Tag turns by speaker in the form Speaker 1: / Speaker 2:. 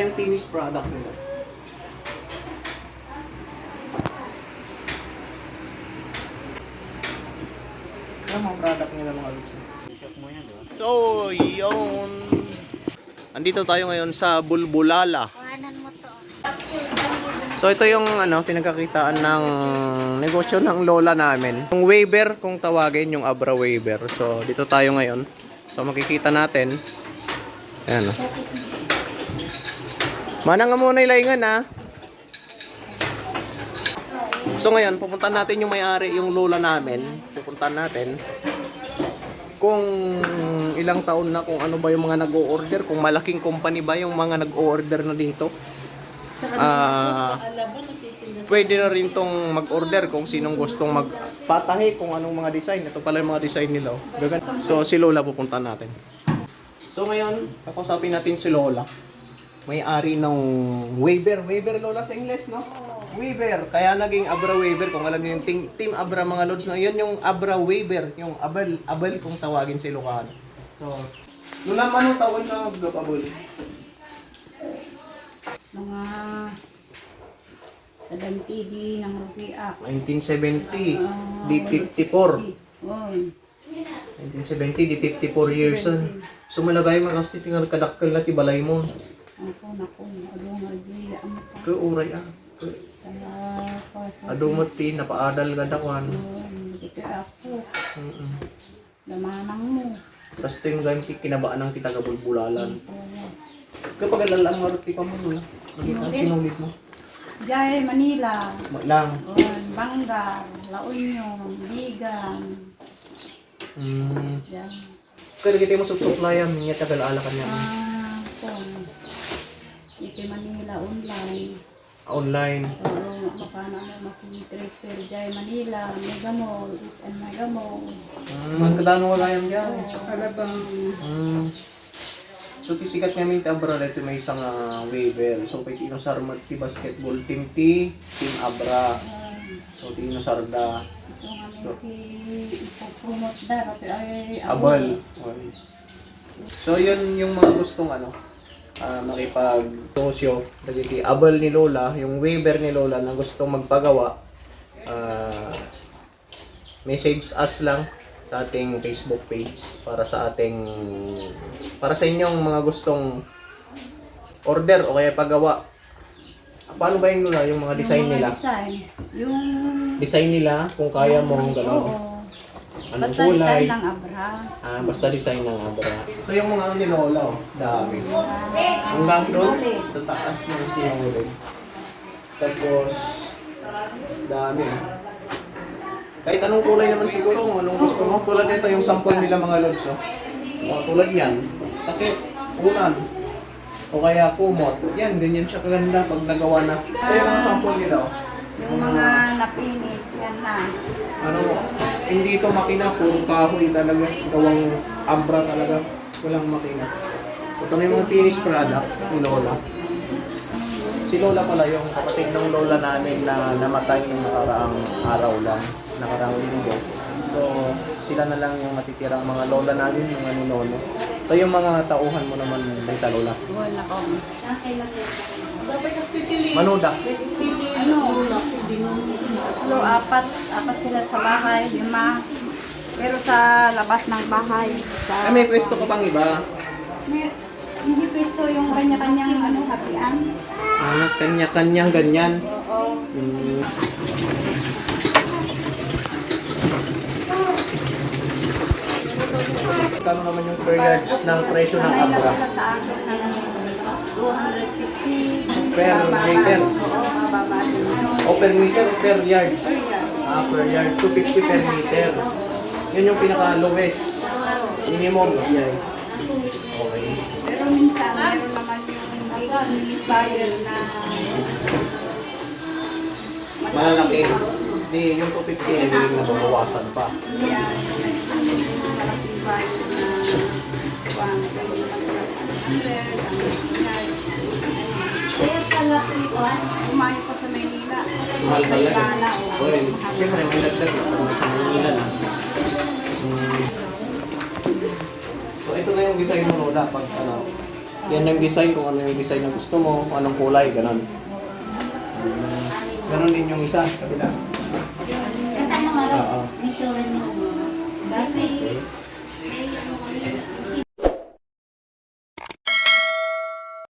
Speaker 1: na yung finished product nila. Ano mga product nila mga lods? So, yun. Andito tayo ngayon sa Bulbulala.
Speaker 2: Kuhanan mo to.
Speaker 1: So ito yung ano pinagkakitaan ng negosyo ng lola namin. Yung waiver kung tawagin yung Abra waiver. So dito tayo ngayon. So makikita natin. Ayan o. Mana nga muna ilaingan ha. So ngayon pupunta natin yung may-ari yung lola namin. Pupunta natin kung ilang taon na kung ano ba yung mga nag-o-order, kung malaking company ba yung mga nag-o-order na dito. Ah, pwede na rin tong mag-order kung sinong gustong magpatahi kung anong mga design. Ito pala yung mga design nila. oh. So, si Lola pupunta natin. So, ngayon, kakusapin natin si Lola. May-ari ng waiver. Waiver, Lola, sa English, no? Waiver. Kaya naging Abra Waiver. Kung alam niyo yung team, team Abra, mga Lods, no? Yun yung Abra Waiver. Yung Abel, Abel kung tawagin si Ilocano. So, Lola, manong taon na magababol?
Speaker 3: mga sa TV ng Rupia.
Speaker 1: 1970.
Speaker 3: Ah,
Speaker 1: Di 54.
Speaker 3: Oy.
Speaker 1: 1970, di 54 years. So malagay mga kasti tingal kadakkel na tibalay mo.
Speaker 3: Ako nako, adong ang pa.
Speaker 1: Ke uray ah.
Speaker 3: Kaya pa
Speaker 1: mo ti napaadal ka dakwan.
Speaker 3: Ito ako,
Speaker 1: Mm.
Speaker 3: lamanang mo.
Speaker 1: Tapos ito yung gayong kinabaan ng kita kabulbulalan. Kapag alalang marati ka mo na. Magkita sinulit mo.
Speaker 3: Jay, Manila.
Speaker 1: Ma- Lang.
Speaker 3: Oy, Bangar, La Union, Bigan.
Speaker 1: Mm. Kaya kita mo sa suklayan, niya tagal alakan niya.
Speaker 3: Ah, kung Ito Manila online.
Speaker 1: Online.
Speaker 3: Oo, makana mo makitrigger Jay Manila, Mega Mall, is and Mega Mall.
Speaker 1: Mm. Magkadano ka kayang diyan.
Speaker 3: Alabang
Speaker 1: Mm. So, tisikat nga minta Abra dito may isang ah, waiver. So, pwede ino sarmat ti basketball team ti, team Abra. So, ti ino sarda,
Speaker 3: gusto nga may ipopromote da kasi ay
Speaker 1: abal. So, yun yung mga gustong ano, ah, makipag-tosyo. Dagiti abal ni Lola, yung waiver ni Lola na gustong magpagawa. ah, message us lang sa ating Facebook page para sa ating para sa inyong mga gustong order o kaya paggawa. Paano ba yung Lola, yung mga design
Speaker 3: yung mga
Speaker 1: nila?
Speaker 3: Design. Yung
Speaker 1: Design nila kung kaya mo
Speaker 3: Oo.
Speaker 1: Anong
Speaker 3: Basta
Speaker 1: kulay?
Speaker 3: design ng Abra.
Speaker 1: Ah, basta design ng abra. Ito yung mga ano ni Lola, oh. Dami. Ang doon, sa taas ng sinulog. Tapos, dami. ah. Kahit anong kulay naman siguro, kung anong gusto mo. Tulad nito yung sample nila mga lods, oh. Mga tulad yan. Takip, ulan. O kaya kumot. Yan, ganyan siya kaganda pag nagawa na. Ito yung mga sample nila, oh.
Speaker 3: Yung mga napinis, yan na.
Speaker 1: ano, hindi ito makina, puro kahoy talaga. Gawang abra talaga. Walang makina. Ito na yung mga finished product ni Lola. Si Lola pala yung kapatid ng Lola namin na namatay ng nakaraang araw lang, nakaraang linggo. So, sila na lang yung matitirang mga Lola namin, yung ano Lolo. Ito yung mga tauhan mo naman, Benta Lola.
Speaker 3: Wala ko.
Speaker 1: Manuda.
Speaker 3: Ano? Ano, apat. Apat sila sa bahay. Lima. Pero sa labas ng bahay. Sa,
Speaker 1: Ay, may pwesto ka pang iba.
Speaker 3: May, hindi pwesto yung kanya-kanyang ano, hapian.
Speaker 1: Ah, kanya-kanyang ganyan.
Speaker 3: Oo.
Speaker 1: Hmm. Kano naman yung per yards ng presyo ng
Speaker 3: na
Speaker 1: abra?
Speaker 3: sa akin ng 250.
Speaker 1: Per
Speaker 3: Mababa.
Speaker 1: meter? O per meter o per yard?
Speaker 3: Per yard.
Speaker 1: Ah, per yard. 250 per meter. Yun yung pinaka-lowest. Minimum. Yan. Okay.
Speaker 3: Pero minsan, meron naman yung buyer na
Speaker 1: Malalaki. Di, yung 250 hindi nababawasan pa.
Speaker 3: yung malaking buyer na kuwang kayo lang sa under, ang yard. Kaya pala, kumain ko sa Maynila.
Speaker 1: Mahal talaga. Oy, siyempre may nagdag sa Manila na. Hmm. So ito na yung design mo Lola pag ano, Yan yung design, kung ano yung design na gusto mo, anong kulay, ganun. Ganun din yung isa, kabila.
Speaker 3: Kasi ano nga,
Speaker 1: Oo.
Speaker 3: make sure mo. Kasi,